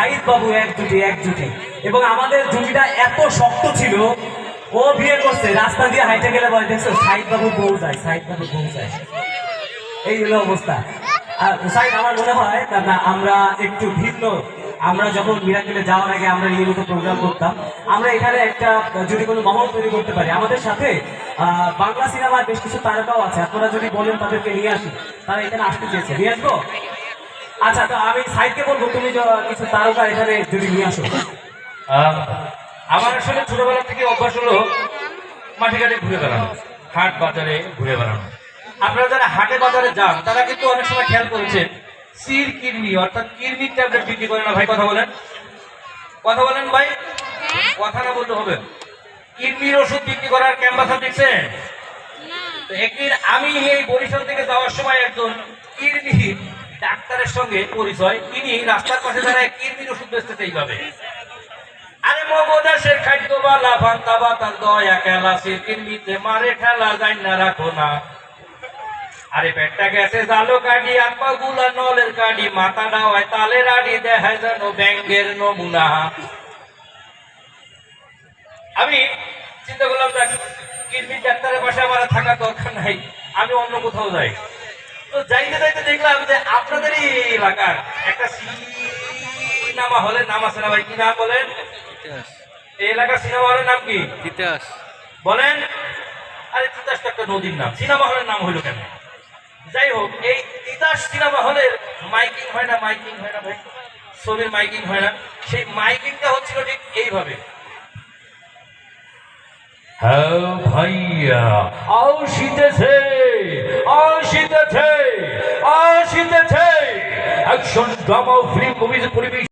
সাইদ বাবু এক জুটি এক জুটি। এবং আমাদের জুটিটা এত শক্ত ছিল ও বিয়ে করছে রাস্তা দিয়ে হাইটে গেলে বলে দেখছ সাইদ বাবু বউ যায় সাইদ বাবু বউ যায়। এই হলো অবস্থা। আর সাইদ আমার মনে হয় না, আমরা একটু ভিন্ন আমরা যখন মিরাকেলে যাওয়ার আগে আমরা নিয়মিত প্রোগ্রাম করতাম আমরা এখানে একটা যদি কোনো মহল তৈরি করতে পারি। আমাদের সাথে বাংলা সিনেমার বেশ কিছু তারকাও আছে। আপনারা যদি বলেন তাদেরকে নিয়ে আসি তারা এখানে আসতে চেয়েছে। নিয়ে আসব? আচ্ছা তো আমি সাইডকে বলব তুমি কিছু তারকা এখানে যদি নিয়ে আসো। আমার আসলে ছোটবেলা থেকে অভ্যাস হলো মাঠে ঘাটে ঘুরে বেড়ানো হাট বাজারে ঘুরে বেড়ানো। আপনারা যারা হাটে বাজারে যান তারা কিন্তু অনেক সময় খেয়াল করেছেন সির কিরমি অর্থাৎ কিরমির ট্যাবলেট বিক্রি করে না ভাই কথা বলেন। কথা বলেন ভাই। কথা না বলতে হবে। কিডনির ওষুধ বিক্রি করার ক্যাম্পাস দেখছেন? তো একদিন আমি এই বরিশাল থেকে যাওয়ার সময় একজন কিডনি ডাক্তারের সঙ্গে পরিচয়, তিনি রাস্তার পাশে দাঁড়ায় কিডনির ওষুধ বেচতেছে এইভাবে আরে খাদ্য দয়া খেলা মারে ঠেলা যাই না রাখো না। আরে পেটটা গেছে জালো গুলা নলের মাথা ডাওয়ায় তালের আড়ি যেন ব্যাঙ্গের নমুনা। আমি চিন্তা করলাম দেখ কিডনি ডাক্তারের পাশে আমার থাকার দরকার নাই, আমি অন্য কোথাও যাই। তো যাইতে যাইতে দেখলাম যে এলাকার একটা সিনেমা হলের নাম আছে না ভাই? কি নাম বলেন? এই এলাকার সিনেমা হলের নাম কি? তিতাস। বলেন। আরে তিতাস তো একটা নদীর নাম। সিনেমা হলের নাম হইল কেন? যাই হোক এই তিতাস সিনেমা হলের মাইকিং হয় না মাইকিং হয় না ভাই? ছবির মাইকিং হয় না। সেই মাইকিংটা হচ্ছিল ঠিক এইভাবে। হ্যাঁ ভাইয়া আসিতেছে আসিতেছে আসিতেছে অ্যাকশন ড্রামা ফিল্ম মুভিজ পরিবেশ।